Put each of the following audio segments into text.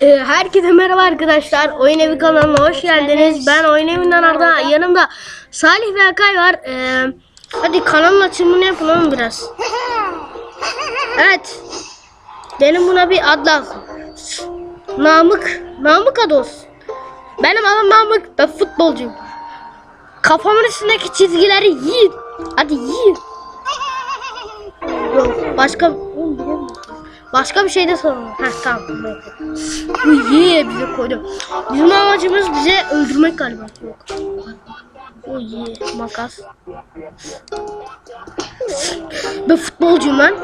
Ee, herkese merhaba arkadaşlar. Oyun Evi kanalına hoş geldiniz. Ben Oyun Evi'nden Arda. Yanımda Salih ve Akay var. Ee, hadi kanalın açılımını yapın oğlum biraz. Evet. Benim buna bir ad lazım. Namık. Namık adı olsun. Benim adım Namık. Ben futbolcuyum. Kafamın üstündeki çizgileri yiyin. Hadi yiyin. Yok başka. Başka bir şey de sorun. Heh tamam. Bu ye bize koydu. Bizim amacımız bize öldürmek galiba. Yok. O ye makas. Ben futbolcuyum lan.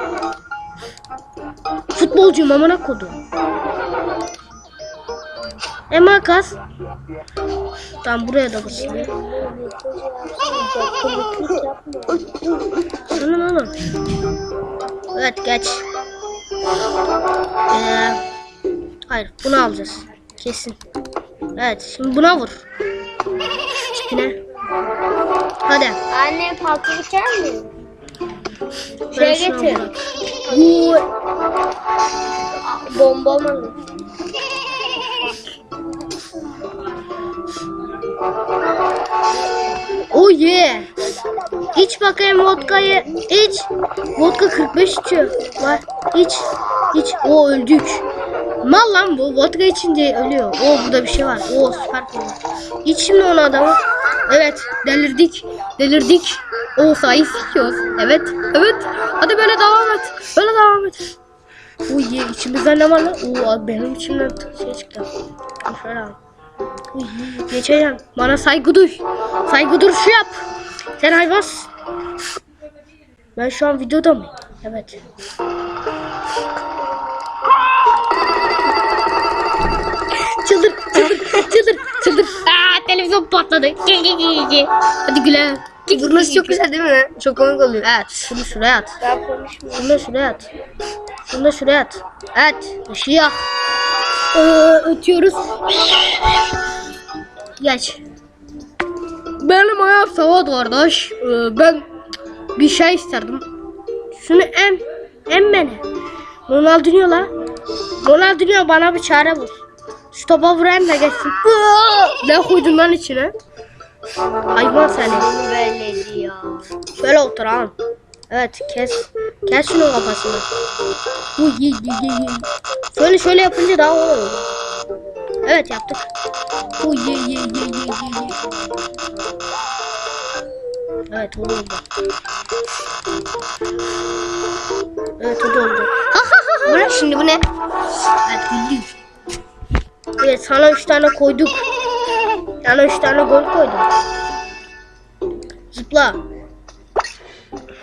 Futbolcuyum amına kodum. E makas. Tamam buraya da basılıyor. Şunun oğlum. Evet geç. Ee, hayır bunu alacağız. Kesin. Evet şimdi buna vur. Yine. Hadi. Anne palto geçer mi? Şuna getir. Vur. Bomba mı? Oh yeah. İç bakayım vodkayı. İç. Vodka 45 içiyor. Var. İç. İç. O öldük. Mal lan bu. Vodka içince ölüyor. O burada bir şey var. O süper. İç şimdi onu adamı. Evet. Delirdik. Delirdik. O sayı sikiyoruz. Evet. Evet. Hadi böyle devam et. Böyle devam et. O ye. içimizden ne var lan? Oo benim içimden şey çıktı. Şöyle al. Geçeceğim. Bana saygı duy. Saygı duruşu yap. Sen hayvansın. Ben şu an videoda mıyım? Evet. Çıldır, çıldır, çıldır, çıldır. Aa, televizyon patladı. Hadi güle. Burası çok güzel değil mi? Çok komik oluyor. Evet, şunu şuraya at. Da şuraya at. Şunu da şuraya at. Evet, ışığı yak. Ee, ötüyoruz. Geç. Benim ayağım savat kardeş. Ee, ben bir şey isterdim. Şunu em, em beni. Ronaldinho la. Ronaldinho bana bir çare bul. Şu topa vurayım da geçsin. Ne koydun lan içine? Hayvan seni. Ya. Şöyle oturalım. Evet kes. Kes şunu kafasına. Bu ye ye ye ye. Şöyle yapınca daha olur. Evet yaptık. Bu ye ye ye ye ye. Evet o da oldu. Evet o da oldu. Bu şimdi bu ne? Evet bildik. Evet sana üç tane koyduk. Sana üç tane gol koydum. Zıpla.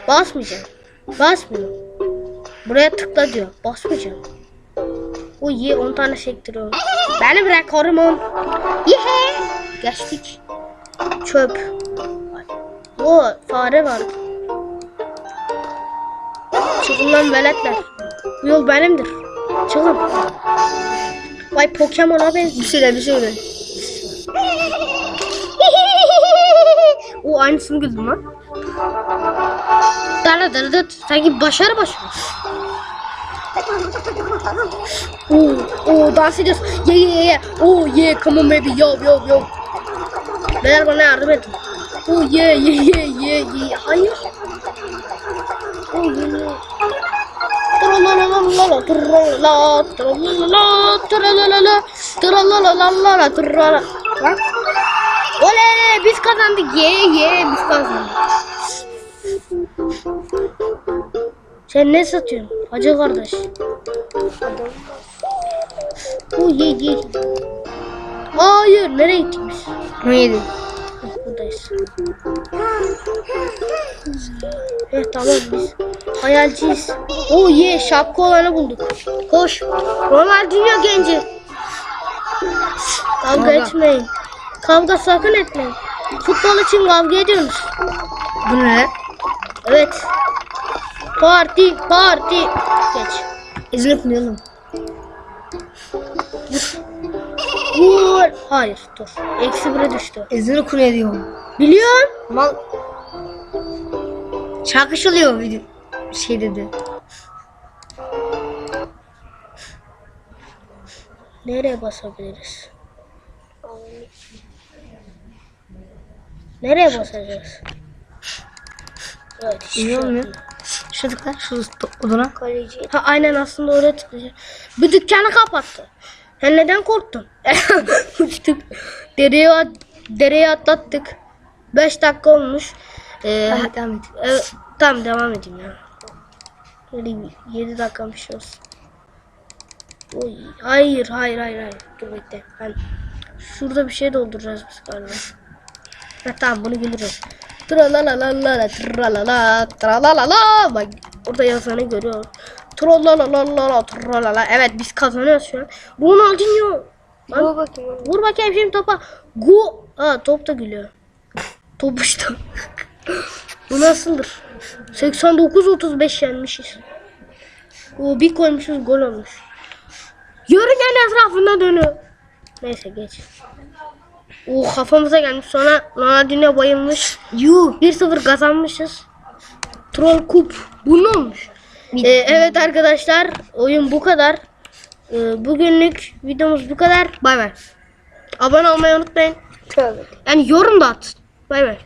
Basmayacağım. Basmıyor. Buraya tıkla diyor. Basmayacağım. O ye 10 tane sektiriyor. Benim rekorum 10. Yehe. Geçtik. Çöp. O fare var. Çıkın lan veletler. Bu yol benimdir. Çıkın. Vay Pokemon'a benziyor. Bir söyle bir söyle. o aynısını güldüm lan. Dara dara dara sanki başarı başarı. Oo, oo dans ediyoruz. Ye ye ye ye. Oo ye come on baby yo yo yo. Beyler bana yardım edin. Oo ye ye ye ye ye. Hayır. Oo ye ye. Oley biz kazandık. Ye ye biz kazandık. Sen ne satıyorsun? Hacı kardeş. O ye ye. Hayır nereye biz? Ne yedin? Buradayız. Evet tamam biz hayalciyiz. O ye şapka olanı bulduk. Koş. Ronaldinho genci. Kavga Kavga. etmeyin. Kavga sakın etmeyin. Futbol için kavga ediyorsunuz. Bu ne? Evet. Parti, parti. Geç. İzin okuyalım. Vur. Hayır, dur. Eksi bire düştü. İzin okunuyor diyorum. Biliyorum. Mal. Şarkı çalıyor video. Şey dedi. Nereye basabiliriz? Nereye basacağız? Evet, İyi olmuyor. Şey yapmıyor. Şu tıkla şu odana. Kaleci. Ha aynen aslında oraya tıklayacağım. Bu dükkanı kapattı. Sen neden korktun? Uçtuk. Dereye, at- dereye atlattık. 5 dakika olmuş. Ee, Hadi devam et. Evet, tamam devam edeyim ya. Böyle 7 dakika bir şey olsun. Oy, hayır hayır hayır hayır. Dur bekle. Ben şurada bir şey dolduracağız biz galiba. Ha, tamam bunu bilirim. Tralalalala tralala tralalala bak orada yazanı görüyorum. Tralalalala tralala evet biz kazanıyoruz şu an. Ronaldinho. Lan, Dur bakayım. Vur bakayım şimdi topa. Go. Aa top da gülüyor. Top uçtu. Bu nasıldır? 89-35 yenmişiz. O bir koymuşuz gol olmuş. Yörüngen etrafında dönüyor. Neyse geç. O kafamıza gelmiş sonra Ronaldinho bayılmış. Yuh 1-0 kazanmışız. Troll kup. Bu ne olmuş? Ee, evet arkadaşlar oyun bu kadar. Ee, bugünlük videomuz bu kadar. Bay bay. Abone olmayı unutmayın. Tövbe. Yani yorum da at. Bay bay.